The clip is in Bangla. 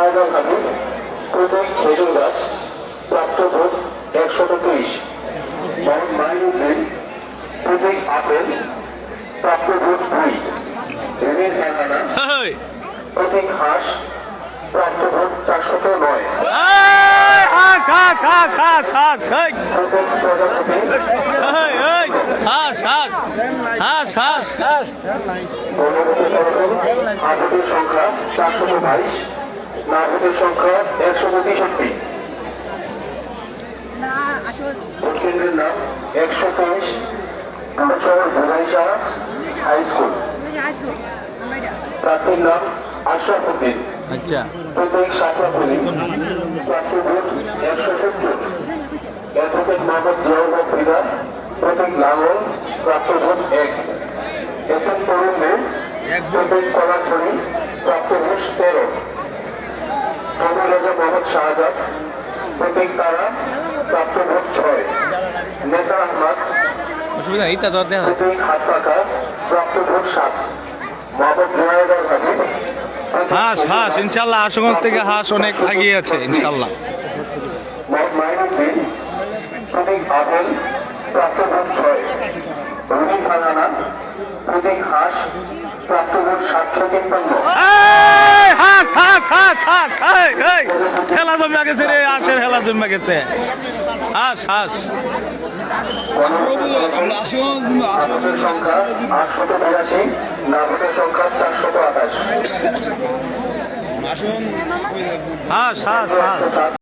জয়গর হাবিব খেজুর গাছ প্রাপ্ত ভোট একশত তেইশ মোহাম্মদ মাইনুদ্দিন প্রতীক আপেল প্রাপ্ত ভোট দুই। রেমের একানা প্রতীক হাঁস প্রাপ্ত ভোট চারশত নয়। প্রতীক প্রজাপতি আভোটের সংখ্যা চারশত বাইশ। না সংখ্যা একশত তেষট্টি না ভোট কেন্দ্রের নাম একশো তেইশ শহর ভোগাইশা হাই স্কুল প্রার্থীর নাম আশরাফ উদ্দিন। আচ্ছা। প্রতীক সাতরাপুলি প্রার্থী ভোট একশো সত্তর। অ্যাডভোকেট মোহাম্মদ জিয়াউল হক ফিদা প্রতীক লাঙ্গল প্রাপ্ত ভোট এক। এস এম তরুণ দে প্রতীক কলাছড়ি প্রাপ্ত ভোট তেরো। মোহাম্মদ শাহজাদ প্রতীক তারা প্রাপ্ত ভোট ছয়। নেসার আহমদ প্রতীক হাত পাকা প্রাপ্ত ভোট সাত। মোহাম্মদ জুনায়দ হাবিব হাঁস হাঁস ইনশাল্লাহ আশুগঞ্জ থেকে হাঁস অনেক আগিয়ে আছে ইনশাল্লাহ। প্রতীক প্রাপ্ত ভোট ছয়। রুবি ফারহানা প্রতীক হাঁস প্রাপ্ত ভোট সাতশো তিপ্পান্ন হাঁস হাঁস এই, এই, জমা গেছে রে হাঁসের হেলা জমা গেছে। হাঁস হাঁস। হাঁস হাঁস হাঁস।